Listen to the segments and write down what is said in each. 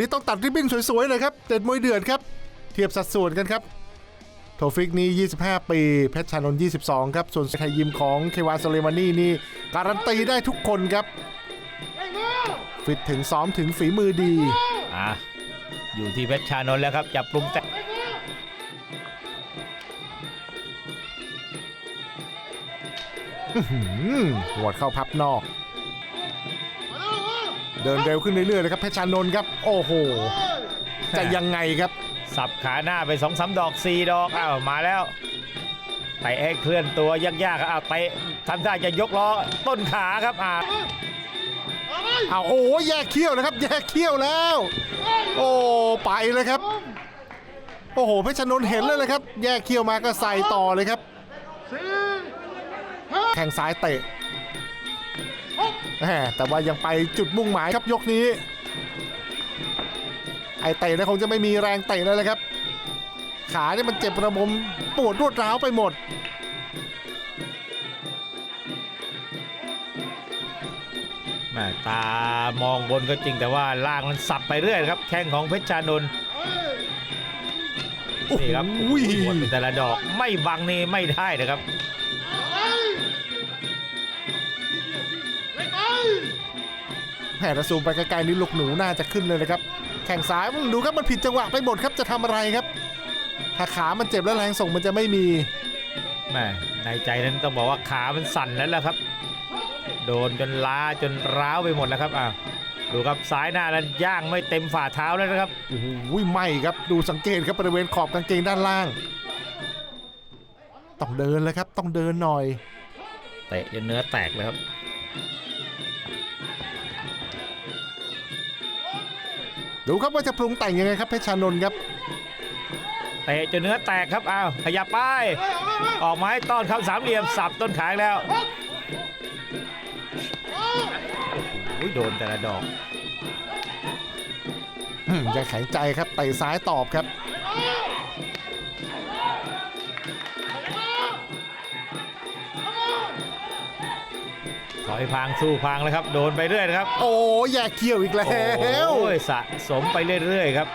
นี่ต้องตัดริบบิ้นสวยๆเลยครับเด็ดมวยเดือดครับ เทียบสัดส่วนกันครับ โทฟิกนี่ 25 ปี เพชรชานนท์22 ครับ ส่วนไทยยิมของเควาโซเลมานี่นี่ การันตีได้ทุกคนครับ ฟิตถึงซ้อมถึงฝีมือดี อะ อยู่ที่เพชรชานนท์แล้วครับจะปรุงแต่งอืมหัวดเข้าพับนอก เดินเร็วขึ้นเรื่อยๆเลยครับเพชรชานนท์ครับ โอ้โห จะยังไงครับ สับขาหน้าไปสองสามดอกสี่ดอกอ้าวมาแล้วเตะให้เคลื่อนตัวยากๆครับอ้าวเตะทำท่าจะยกล้อต้นขาครับอ่าเอาโอ้แยกเขี้ยวนะครับ แยกเขี้ยวแล้ว โอ้ไปเลยครับ โอ้โหเพชรชนนท์เห็นเลยเลยครับ แยกเขี้ยวมาก็ใส่ต่อเลยครับ แข้งซ้ายเตะ แหมแต่ว่ายังไปจุดมุ่งหมายครับยกนี้ ไอเตะเนะคงจะไม่มีแรงเตะแล้วเลยครับ ขาเนี่ยมันเจ็บระบมปวดรวดร้าวไปหมด แม่ตามองบนก็จริงแต่ว่าล่างมันสับไปเรื่อยครับ แข้งของเพชรชานนท์นี่ครับโอ้ยหมดเป็นแต่ละดอกไม่บังนี่ไม่ได้นะครับ แผ่ระซูมไปไกลๆนี่ลูกหนูน่าจะขึ้นเลยนะครับ แข่งซ้ายดูครับมันผิดจังหวะไปหมดครับจะทำอะไรครับ ถ้าขามันเจ็บแล้วแรงส่งมันจะไม่มีแม่ในใจนั้นต้องบอกว่าขามันสั่นแล้วล่ะครับ โดนจนล้าจนร้าวไปหมดแล้วครับอะดูครับซ้ายหน้านั้นย่างไม่เต็มฝ่าเท้าแล้วนะครับโอ้โหไม่ครับดูสังเกตครับบริเวณขอบกางเกงด้านล่าง ต้องเดินเลยครับต้องเดินหน่อยเตะจนเนื้อแตกเลยครับ ดูครับว่าจะปรุงแต่งยังไงครับเพชรชานนท์ครับเตะจนเนื้อแตกครับอ้าวขยับไปออกมาให้ต้อนเข้าสามเหลี่ยมสับต้นขายแล้วโอ้ยโดนแต่ละดอกอืมยังแข็งใจครับเตะซ้ายตอบครับ ถอยพางสู้พางแล้วครับ โดนไปเรื่อยนะครับ โอ้แยกเขี้ยวอีกแล้ว โอ้ยสะสมไปเรื่อยๆครับ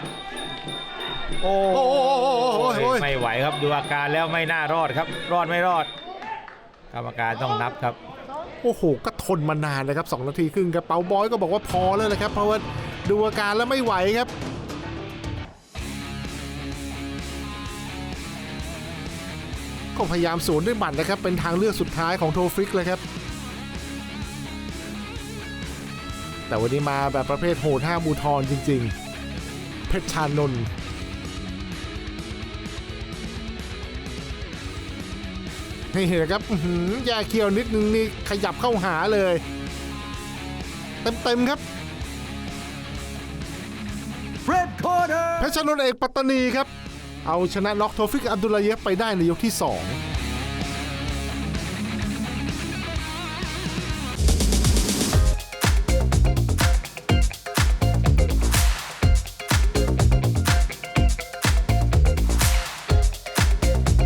โอ้โอ้โหโอ้โหโอ้โหไม่ไหวครับดูอาการแล้วไม่น่ารอดครับ รอดไม่รอด กรรมการต้องนับครับ โอ้โหก็ทนมานานเลยครับ2นาทีครึ่งครับเปาบอยก็บอกว่าพอแล้วนะครับ เพราะว่าดูอาการแล้วไม่ไหวครับก็พยายามสวนด้วยหมัดนะครับ เป็นทางเลือกสุดท้ายของโทฟริกเลยครับ แต่วันนี้มาแบบประเภทโหดห้ามูทอนจริง ๆ เพชรชานนท์นี่นะครับอื้อหือแย่เคียวนิดนึงนี่ขยับเข้าหาเลย เต็ม ๆ ครับ Red corner. เพชรชนนท์เอกปัตตานีครับ เอาชนะน็อกโทฟิกอับดุลลาเยฟไปได้ในยกที่ 2